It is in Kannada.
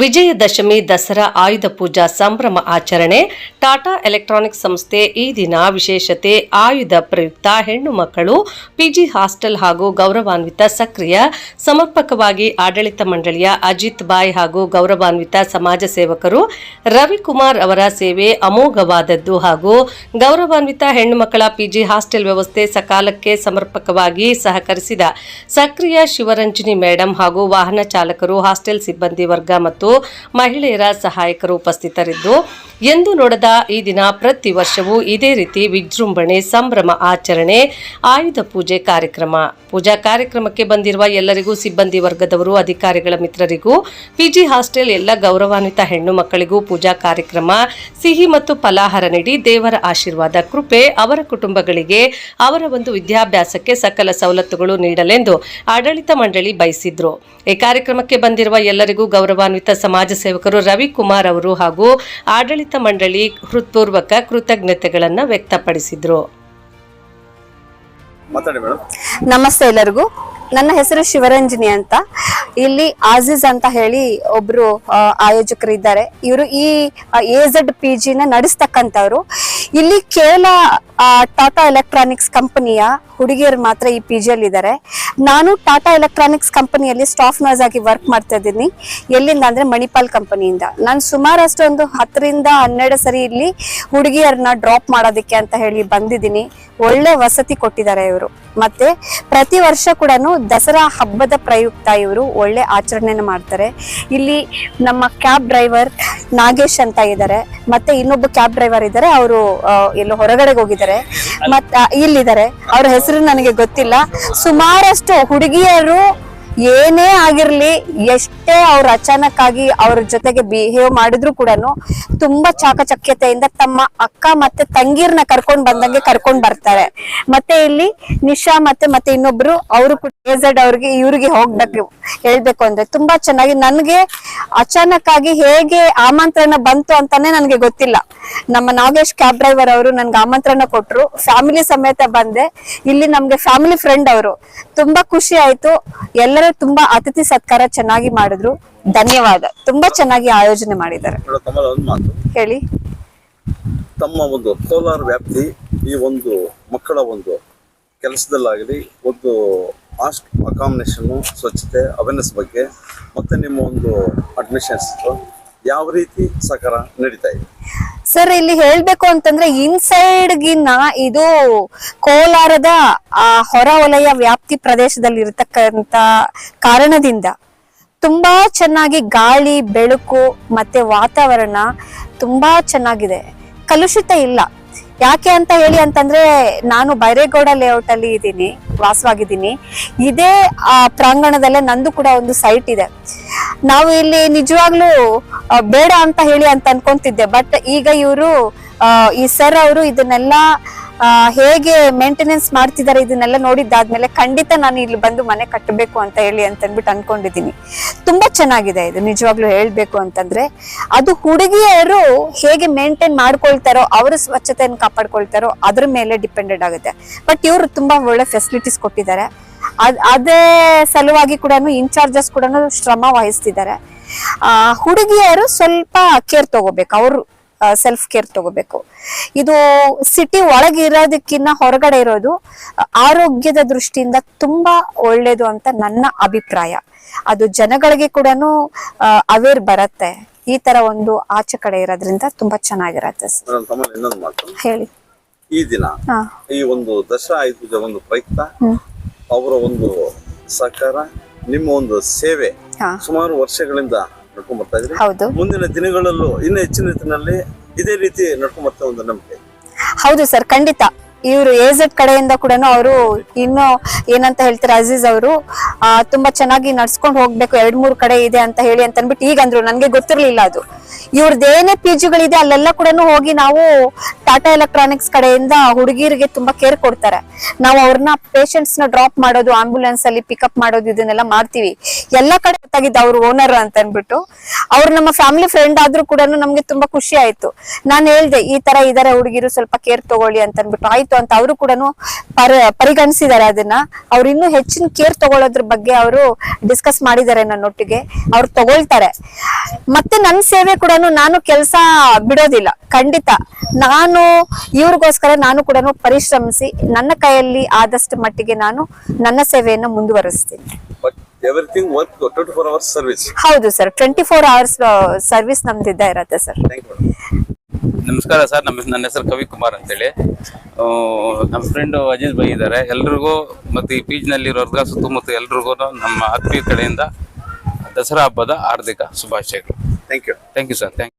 ವಿಜಯದಶಮಿ ದಸರಾ ಆಯುಧ ಪೂಜಾ ಸಂಭ್ರಮ ಆಚರಣೆ, ಟಾಟಾ ಎಲೆಕ್ಟ್ರಾನಿಕ್ಸ್ ಸಂಸ್ಥೆ ಈ ದಿನ ವಿಶೇಷತೆ ಆಯುಧ ಪ್ರಯುಕ್ತ ಹೆಣ್ಣು ಮಕ್ಕಳು, ಪಿಜಿ ಹಾಸ್ಟೆಲ್ ಹಾಗೂ ಗೌರವಾನ್ವಿತ ಸಕ್ರಿಯ, ಸಮರ್ಪಕವಾಗಿ ಆಡಳಿತ ಮಂಡಳಿಯ ಅಜಿತ್ ಬಾಯ್ ಹಾಗೂ ಗೌರವಾನ್ವಿತ ಸಮಾಜ ಸೇವಕರು, ರವಿಕುಮಾರ್ ಅವರ ಸೇವೆ ಅಮೋಘವಾದದ್ದು ಹಾಗೂ ಗೌರವಾನ್ವಿತ ಹೆಣ್ಣು ಮಕ್ಕಳ ಪಿಜಿ ಹಾಸ್ಟೆಲ್ ವ್ಯವಸ್ಥೆ ಸಕಾಲಕ್ಕೆ ಸಮರ್ಪಕವಾಗಿ ಸಹಕರಿಸಿದ ಸಕ್ರಿಯ ಶಿವರಂಜನಿ ಮೇಡಂ ಹಾಗೂ ವಾಹನ ಚಾಲಕರು, ಹಾಸ್ಟೆಲ್ ಸಿಬ್ಬಂದಿ ವರ್ಗ ಮತ್ತು ಮಹಿಳೆಯರ ಸಹಾಯಕರು ಉಪಸ್ಥಿತರಿದ್ದು, ಎಂದು ನೋಡದ ಈ ದಿನ ಪ್ರತಿ ವರ್ಷವೂ ಇದೇ ರೀತಿ ವಿಜೃಂಭಣೆ, ಸಂಭ್ರಮ, ಆಚರಣೆ, ಆಯುಧ ಪೂಜೆ ಕಾರ್ಯಕ್ರಮ. ಪೂಜಾ ಕಾರ್ಯಕ್ರಮಕ್ಕೆ ಬಂದಿರುವ ಎಲ್ಲರಿಗೂ, ಸಿಬ್ಬಂದಿ ವರ್ಗದವರು, ಅಧಿಕಾರಿಗಳ ಮಿತ್ರರಿಗೂ ಪಿಜಿ ಹಾಸ್ಟೆಲ್ ಎಲ್ಲ ಗೌರವಾನ್ವಿತ ಹೆಣ್ಣು ಮಕ್ಕಳಿಗೂ ಪೂಜಾ ಕಾರ್ಯಕ್ರಮ, ಸಿಹಿ ಮತ್ತು ಫಲಾಹಾರ ನೀಡಿ ದೇವರ ಆಶೀರ್ವಾದ, ಕೃಪೆ ಅವರ ಕುಟುಂಬಗಳಿಗೆ ಅವರ ಒಂದು ವಿದ್ಯಾಭ್ಯಾಸಕ್ಕೆ ಸಕಲ ಸವಲತ್ತುಗಳು ನೀಡಲೆಂದು ಆಡಳಿತ ಮಂಡಳಿ ಬಯಸಿದ್ರು. ಈ ಕಾರ್ಯಕ್ರಮಕ್ಕೆ ಬಂದಿರುವ ಎಲ್ಲರಿಗೂ ಗೌರವಾನ್ವಿತ ಸಮಾಜ ಸೇವಕರು ರವಿಕುಮಾರ್ ಅವರು ಹಾಗೂ ಆಡಳಿತ ಮಂಡಳಿ ಹೃತ್ಪೂರ್ವಕ ಕೃತಜ್ಞತೆಗಳನ್ನು ವ್ಯಕ್ತಪಡಿಸಿದ್ರು. ಮಾತಾಡಿ ನಮಸ್ತೆ ಎಲ್ಲರಿಗೂ. ನನ್ನ ಹೆಸರು ಶಿವರಂಜನಿ ಅಂತ. ಇಲ್ಲಿ ಆಜಿಜ್ ಅಂತ ಹೇಳಿ ಒಬ್ರು ಆಯೋಜಕರು ಇದ್ದಾರೆ ಇವರು ಈ ಎಜೆಡ್ ಪಿ ಜಿನ ನಡೆಸ್ತಕ್ಕಂಥವ್ರು. ಇಲ್ಲಿ ಕೇವಲ ಟಾಟಾ ಎಲೆಕ್ಟ್ರಾನಿಕ್ಸ್ ಕಂಪನಿಯ ಹುಡುಗಿಯರು ಮಾತ್ರ ಈ ಪಿ ಜಿಯಲ್ಲಿ ಇದ್ದಾರೆ ನಾನು ಟಾಟಾ ಎಲೆಕ್ಟ್ರಾನಿಕ್ಸ್ ಕಂಪನಿಯಲ್ಲಿ ಸ್ಟಾಫ್ ನರ್ಸ್ ಆಗಿ ವರ್ಕ್ ಮಾಡ್ತಾ ಇದ್ದೀನಿ. ಎಲ್ಲಿಂದ ಅಂದ್ರೆ ಮಣಿಪಾಲ್ ಕಂಪನಿಯಿಂದ. ನಾನು ಸುಮಾರು ಅಷ್ಟೊಂದು ಹತ್ತರಿಂದ ಹನ್ನೆರಡು ಸರಿ ಇಲ್ಲಿ ಹುಡುಗಿಯರನ್ನ ಡ್ರಾಪ್ ಮಾಡೋದಕ್ಕೆ ಅಂತ ಹೇಳಿ ಬಂದಿದ್ದೀನಿ. ಒಳ್ಳೆ ವಸತಿ ಕೊಟ್ಟಿದ್ದಾರೆ ಇವರು. ಮತ್ತೆ ಪ್ರತಿ ವರ್ಷ ಕೂಡ ದಸರಾ ಹಬ್ಬದ ಪ್ರಯುಕ್ತ ಇವರು ಒಳ್ಳೆ ಆಚರಣೆನ ಮಾಡ್ತಾರೆ. ಇಲ್ಲಿ ನಮ್ಮ ಕ್ಯಾಬ್ ಡ್ರೈವರ್ ನಾಗೇಶ್ ಅಂತ ಇದ್ದಾರೆ. ಮತ್ತೆ ಇನ್ನೊಬ್ಬ ಕ್ಯಾಬ್ ಡ್ರೈವರ್ ಇದ್ದಾರೆ. ಅವರು ಎಲ್ಲೋ ಹೊರಗಡೆ ಹೋಗಿದ್ದಾರೆ. ಮತ್ತೆ ಇಲ್ಲಿದ್ದಾರೆ. ಅವ್ರ ಹೆಸರು ನನಗೆ ಗೊತ್ತಿಲ್ಲ. ಸುಮಾರಷ್ಟು ಹುಡುಗಿಯರು ಏನೇ ಆಗಿರ್ಲಿ, ಎಷ್ಟೇ ಅವ್ರು ಅಚಾನಕ್ ಆಗಿ ಅವ್ರ ಜೊತೆಗೆ ಬಿಹೇವ್ ಮಾಡಿದ್ರು ಕೂಡ ತುಂಬಾ ಚಾಕಚಕ್ಯತೆಯಿಂದ ತಮ್ಮ ಅಕ್ಕ ಮತ್ತೆ ತಂಗೀರ್ನ ಕರ್ಕೊಂಡ್ ಬಂದಂಗೆ ಕರ್ಕೊಂಡ್ ಬರ್ತಾರೆ. ಮತ್ತೆ ಇಲ್ಲಿ ನಿಶಾ ಮತ್ತೆ ಮತ್ತೆ ಇನ್ನೊಬ್ರು, ಅವರು ಕೂಡ ಅವ್ರಿಗೆ ಇವ್ರಿಗೆ ಹೋಗ್ಬೇಕು, ಹೇಳ್ಬೇಕು ಅಂದ್ರೆ ತುಂಬಾ ಚೆನ್ನಾಗಿ ನನ್ಗೆ ಅಚಾನಕ್ ಆಗಿ ಹೇಗೆ ಆಮಂತ್ರಣ ಬಂತು ಅಂತಾನೆ ನನ್ಗೆ ಗೊತ್ತಿಲ್ಲ. ನಮ್ಮ ನಾಗೇಶ್ ಕ್ಯಾಬ್ ಡ್ರೈವರ್ ಅವರು ನನ್ಗೆ ಆಮಂತ್ರಣ ಕೊಟ್ರು ಫ್ಯಾಮಿಲಿ ಸಮೇತ ಬಂದೆ. ಇಲ್ಲಿ ನಮ್ಗೆ ಫ್ಯಾಮಿಲಿ ಫ್ರೆಂಡ್ ಅವರು. ತುಂಬಾ ಖುಷಿ ಆಯ್ತು. ಎಲ್ಲರೂ ತುಂಬಾ ಅತಿಥಿ ಸತ್ಕಾರ ಚೆನ್ನಾಗಿ ಮಾಡಿದ್ರು. ಧನ್ಯವಾದ. ತುಂಬಾ ಚೆನ್ನಾಗಿ ಆಯೋಜನೆ ಮಾಡಿದ್ದಾರೆ. ಹೇಳಿ. ತಮ್ಮ ಒಂದು ಕೋಲಾರ ವ್ಯಾಪ್ತಿ ಈ ಒಂದು ಮಕ್ಕಳ ಒಂದು ಕೆಲಸದಲ್ಲಾಗಲಿ ಒಂದು ಆಸ್ಟ್ ಅಕಾಮಿನೇಷನ್ನು ಸ್ವಚ್ಛತೆ ಅವೇರ್ನೆಸ್ ಬಗ್ಗೆ ಮತ್ತೆ ನಿಮ್ಮ ಒಂದು ಅಡ್ಮಿಷನ್ಸ್ ಯಾವ ರೀತಿ ಸಹಕಾರ ನಡೀತಾ ಇದೆ? ಸರ್, ಇಲ್ಲಿ ಹೇಳ್ಬೇಕು ಅಂತಂದ್ರೆ ಇನ್ಸೈಡ್ ಗಿನ್ನ ಇದು ಕೋಲಾರದ, ಆ, ಹೊರ ವಲಯ ವ್ಯಾಪ್ತಿ ಪ್ರದೇಶದಲ್ಲಿ ಇರತಕ್ಕಂತ ಕಾರಣದಿಂದ ತುಂಬಾ ಚೆನ್ನಾಗಿ ಗಾಳಿ, ಬೆಳಕು ಮತ್ತೆ ವಾತಾವರಣ ತುಂಬಾ ಚೆನ್ನಾಗಿದೆ. ಕಲುಷಿತ ಇಲ್ಲ. ಯಾಕೆ ಅಂತ ಹೇಳಿ ಅಂತಂದ್ರೆ ನಾನು ಬೈರೇಗೌಡ ಲೇಔಟ್ ಅಲ್ಲಿ ಇದ್ದೀನಿ, ವಾಸವಾಗಿದ್ದೀನಿ. ಇದೇ, ಆ, ಪ್ರಾಂಗಣದಲ್ಲೇ ನಂದು ಕೂಡ ಒಂದು ಸೈಟ್ ಇದೆ. ನಾವು ಇಲ್ಲಿ ನಿಜವಾಗ್ಲೂ ಬೇಡ ಅಂತ ಹೇಳಿ ಅಂತ ಅನ್ಕೊಂತಿದ್ದೆ. ಬಟ್ ಈಗ ಇವರು ಈ ಸರ್ ಅವರು ಇದನ್ನೆಲ್ಲ ಹೇಗೆ ಮೇಂಟೆನೆನ್ಸ್ ಮಾಡ್ತಿದ್ದಾರೆ ಇದನ್ನೆಲ್ಲ ನೋಡಿದ್ದಾದ್ಮೇಲೆ ಖಂಡಿತ ನಾನು ಇಲ್ಲಿ ಬಂದು ಮನೆ ಕಟ್ಟಬೇಕು ಅಂತ ಹೇಳಿ ಅಂತ ಅಂದ್ಬಿಟ್ಟು ಅನ್ಕೊಂಡಿದ್ದೀನಿ. ತುಂಬಾ ಚೆನ್ನಾಗಿದೆ ಇದು, ನಿಜವಾಗ್ಲೂ ಹೇಳ್ಬೇಕು ಅಂತಂದ್ರೆ. ಅದು ಹುಡುಗಿಯರು ಹೇಗೆ ಮೇಂಟೈನ್ ಮಾಡ್ಕೊಳ್ತಾರೋ, ಅವರ ಸ್ವಚ್ಛತೆಯನ್ನು ಕಾಪಾಡ್ಕೊಳ್ತಾರೋ, ಅದ್ರ ಮೇಲೆ ಡಿಪೆಂಡೆಡ್ ಆಗುತ್ತೆ. ಬಟ್ ಇವರು ತುಂಬಾ ಒಳ್ಳೆ ಫೆಸಿಲಿಟೀಸ್ ಕೊಟ್ಟಿದ್ದಾರೆ. ಅದ್ ಅದೇ ಸಲುವಾಗಿ ಕೂಡ ಇನ್ಚಾರ್ಜಸ್ ಕೂಡ ಶ್ರಮ ವಹಿಸ್ತಿದ್ದಾರೆ. ಆ ಹುಡುಗಿಯರು ಸ್ವಲ್ಪ ಕೇರ್ ತಗೋಬೇಕು ಅವರು ಸೆಲ್ಫ್ ಕೇರ್ ತಗೋಬೇಕು. ಇದು ಸಿಟಿ ಒಳಗಿರೋದಕ್ಕಿಂತ ಹೊರಗಡೆ ಇರೋದು ಆರೋಗ್ಯದ ದೃಷ್ಟಿಯಿಂದ ತುಂಬಾ ಒಳ್ಳೇದು ಅಂತ ನನ್ನ ಅಭಿಪ್ರಾಯ. ಅದು ಜನಗಳಿಗೆ ಕೂಡ ಅವೇರ್ ಬರತ್ತೆ. ಈ ತರ ಒಂದು ಆಚೆ ಕಡೆ ಇರೋದ್ರಿಂದ ತುಂಬಾ ಚೆನ್ನಾಗಿರತ್ತೆ ಹೇಳಿ. ಈ ದಿನ ಈ ಒಂದು ದಸರಾ ಒಂದು ಪ್ರಯುಕ್ತ. ಅವರ ಒಂದು ಸಹಕಾರ ನಿಮ್ಮ ಒಂದು ಸೇವೆ ಸುಮಾರು ವರ್ಷಗಳಿಂದ ನಡ್ಕೊಂಡ್ ಬರ್ತಾ ಇದ್ರಿ. ಹೌದು. ಮುಂದಿನ ದಿನಗಳಲ್ಲೂ ಇನ್ನೂ ಹೆಚ್ಚಿನ ರೀತಿಯಲ್ಲಿ ಇದೇ ರೀತಿ ನಡ್ಕೊಂಡ್ ಬರ್ತಾ ಒಂದು ನಂಬಿಕೆ. ಹೌದು ಸರ್ ಖಂಡಿತ. ಇವರು ಎಜೆಡ್ ಕಡೆಯಿಂದ ಕೂಡ ಅವರು ಇನ್ನು ಏನಂತ ಹೇಳ್ತಾರೆ ಅಜೀಜ್ ಅವರು ತುಂಬಾ ಚೆನ್ನಾಗಿ ನಡ್ಸ್ಕೊಂಡು ಹೋಗ್ಬೇಕು, ಎರಡ್ ಮೂರ್ ಕಡೆ ಇದೆ ಅಂತ ಹೇಳಿ ಅಂತ ಅನ್ಬಿಟ್ಟು ಈಗ ಅಂದ್ರು ನನ್ಗೆ ಗೊತ್ತಿರ್ಲಿಲ್ಲ ಅದು. ಇವ್ರದ್ದೇನೇ ಪಿ ಜಿಗಳಿದೆ ಅಲ್ಲೆಲ್ಲ ಕೂಡ ಹೋಗಿ ನಾವು ಟಾಟಾ ಎಲೆಕ್ಟ್ರಾನಿಕ್ಸ್ ಕಡೆಯಿಂದ ಹುಡುಗಿರಿಗೆ ತುಂಬಾ ಕೇರ್ ಕೊಡ್ತಾರೆ. ನಾವು ಅವ್ರನ್ನ ಪೇಷಂಟ್ಸ್ನ ಡ್ರಾಪ್ ಮಾಡೋದು ಆಂಬುಲೆನ್ಸ್ ಅಲ್ಲಿ ಪಿಕಪ್ ಮಾಡೋದು, ಇದನ್ನೆಲ್ಲ ಮಾಡ್ತೀವಿ. ಎಲ್ಲಾ ಕಡೆ ಗೊತ್ತಾಗಿದ್ದ ಅವ್ರ ಓನರ್ ಅಂತ ಅನ್ಬಿಟ್ಟು ಅವ್ರು ನಮ್ಮ ಫ್ಯಾಮಿಲಿ ಫ್ರೆಂಡ್ ಆದ್ರೂ ಕೂಡ ನಮ್ಗೆ ತುಂಬಾ ಖುಷಿ ಆಯ್ತು. ನಾನ್ ಹೇಳ್ದೆ, ಈ ತರ ಇದಾರೆ ಹುಡುಗಿರು, ಸ್ವಲ್ಪ ಕೇರ್ ತಗೊಳ್ಳಿ ಅಂತ ಅನ್ಬಿಟ್ಟು ಆಯ್ತು ಅಂತ ಅವರು ಕೂಡ ಪರ ಪರಿಗಣಿಸಿದ್ದಾರೆ ಅದನ್ನ. ಅವ್ರು ಇನ್ನೂ ಹೆಚ್ಚಿನ ಕೇರ್ ತಗೊಳ್ಳೋದ್ರ ಬಗ್ಗೆ ಅವರು ಡಿಸ್ಕಸ್ ಮಾಡಿದ್ದಾರೆ ನನ್ನೊಟ್ಟಿಗೆ ಅವ್ರು ತಗೊಳ್ತಾರೆ. ಮತ್ತೆ ನನ್ನ ಸೇವೆ ಕೂಡ ನಾನು ಕೆಲಸ ಬಿಡೋದಿಲ್ಲ. ಖಂಡಿತ. ನಾನು ಇವ್ರಿಗೋಸ್ಕರ ನಾನು ಕೂಡ ಪರಿಶ್ರಮಿಸಿ ನನ್ನ ಕೈಯಲ್ಲಿ ಆದಷ್ಟು ಮಟ್ಟಿಗೆ ನಾನು ನನ್ನ ಸೇವೆಯನ್ನು ಮುಂದುವರಿಸ್ತೀನಿ. ಹೌದು sir. Twenty four hours service ನಮ್ದಿದ್ದ ಇರತ್ತೆ ಸರ್. ನಮಸ್ಕಾರ ಸರ್ ನಮ್ಮ ನನ್ನ ಹೆಸರು ಕವಿ ಕುಮಾರ್ ಅಂತೇಳಿ. ನಮ್ಮ ಫ್ರೆಂಡ್ ಅಜಿತ್ ಬೈ ಇದ್ದಾರೆ. ಎಲ್ರಿಗೂ ಮತ್ತು ಈ ಪೀಚ್ನಲ್ಲಿ ವರ್ಗ ಸುತ್ತಮುತ್ತ ಎಲ್ರಿಗೂ ನಮ್ಮ ಆತ್ಮೀಯ ಕಡೆಯಿಂದ ದಸರಾ ಹಬ್ಬದ ಹಾರ್ದಿಕ ಶುಭಾಶಯಗಳು. Thank you thank you sir thank